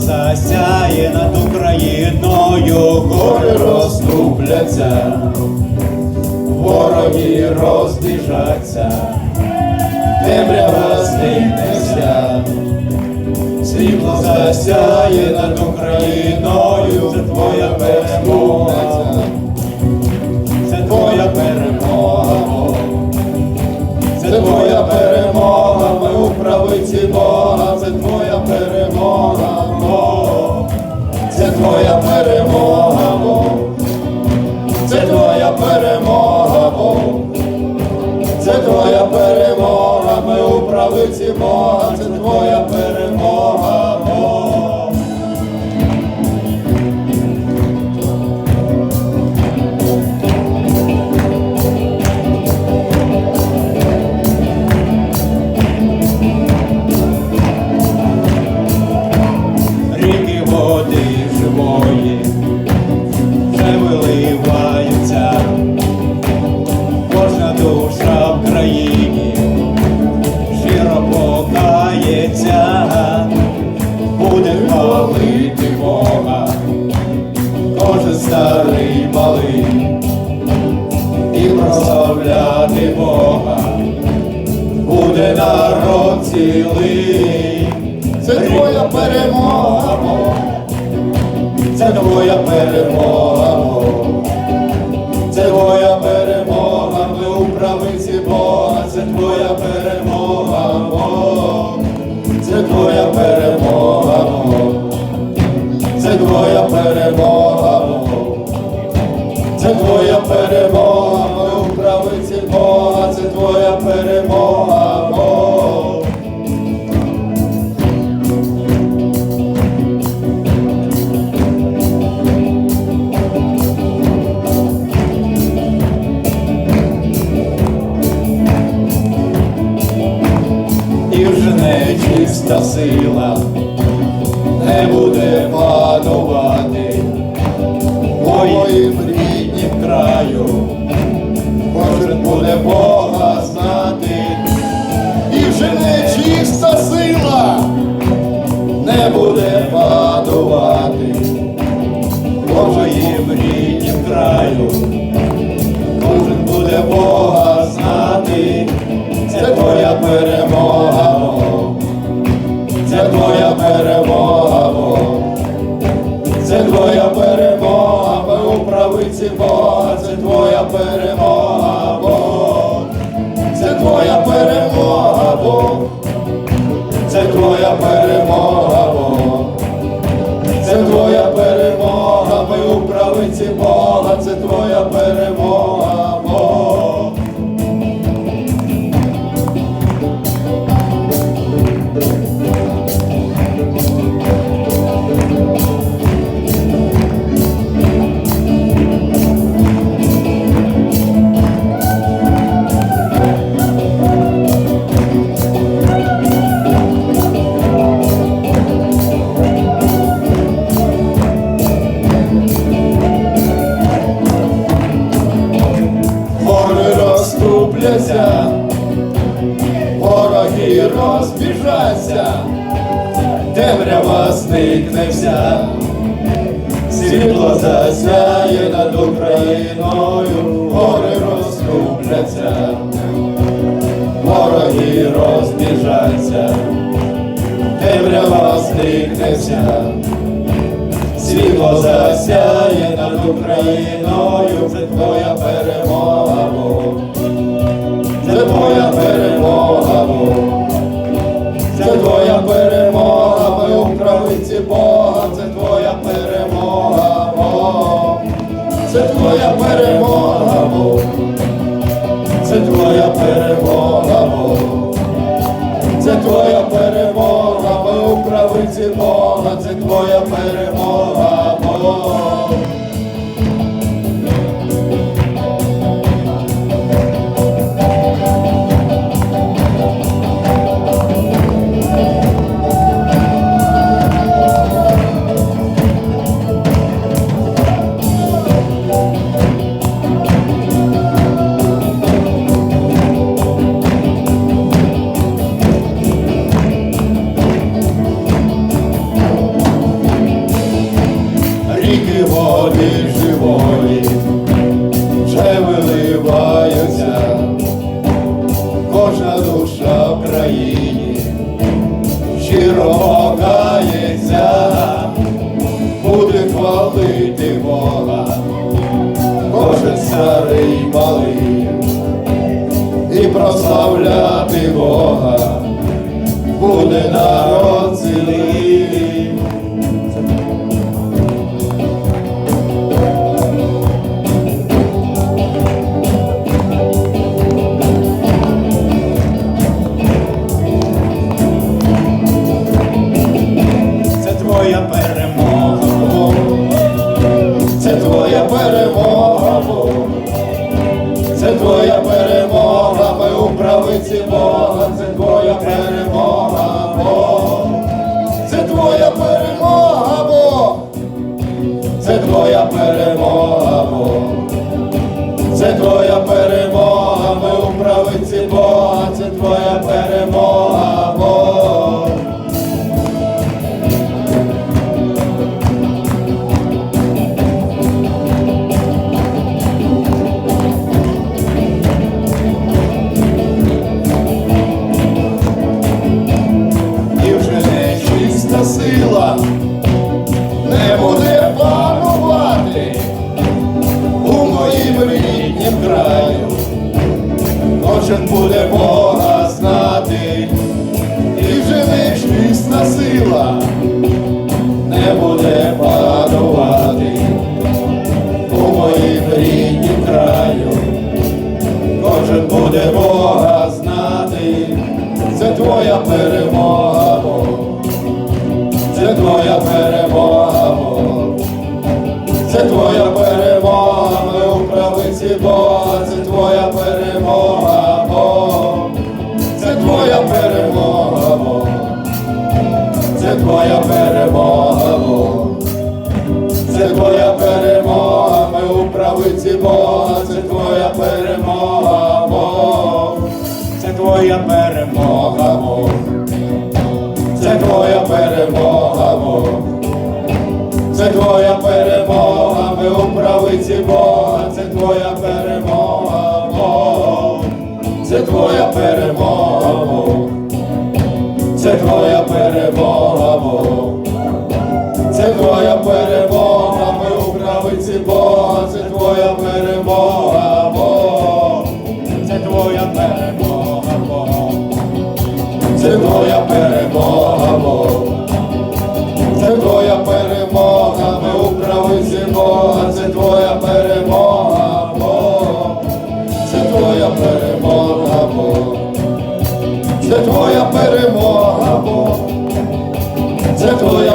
засяє над Україною, гори розступляться, вороги розбіжаться, темрява зникнеться, світло засяє над Україною, це твоя перемога, Це твоя перемога, Бог. Це твоя перемога, Бог. Це твоя перемога, ми у правиці Бога, це твоя перемога, прославляти Бога, буде народ цілий. Це твоя перемога, Бог. це твоя перемога, Бог. це твоя перемога, твоя перемога, Бог. і вже нечиста сила не буде панувати моїм ріднім краю, кожен буде знати, і чиста сила не буде падувати. Божої в ріднім краю, твоя перемога, засяє над Україною, гори розступляться, вороги розбіжаться, темрява зникне вся. Світло засяє над Україною, це твоя перемога, твоя перемога, Бог. Це твоя перемога, Бог. Це твоя перемога, ми у правиці Бога, це твоя перемога, Україні, щиро кається, буде хвалити Бога, кожен старий малий, і прославляти Бога, буде народ цілий. Не буде панувати у моїм ріднім краю. Кожен буде Бога знати, і вже не на сила не буде панувати це твоя перемога, ми у правиці Бога, це твоя перемога, Бог. це твоя перемога, Бог. це твоя перемога, Бог. Це твоя перемога, ми у правиці Бога, це твоя перемога, Бог. Це твоя перемога, Бог. Це твоя перемога, Бог. Це твоя перемога, ми Бога, це твоя перемога, Бог. Це твоя перемога, Бог. Це твоя перемога, Бог. Це твоя перемога, ми у правиці Бога, це твоя перемога, Бог. Це твоя перемога, Бог. Це твоя перемога, Бог. Твоя перемога, Бог. Це твоя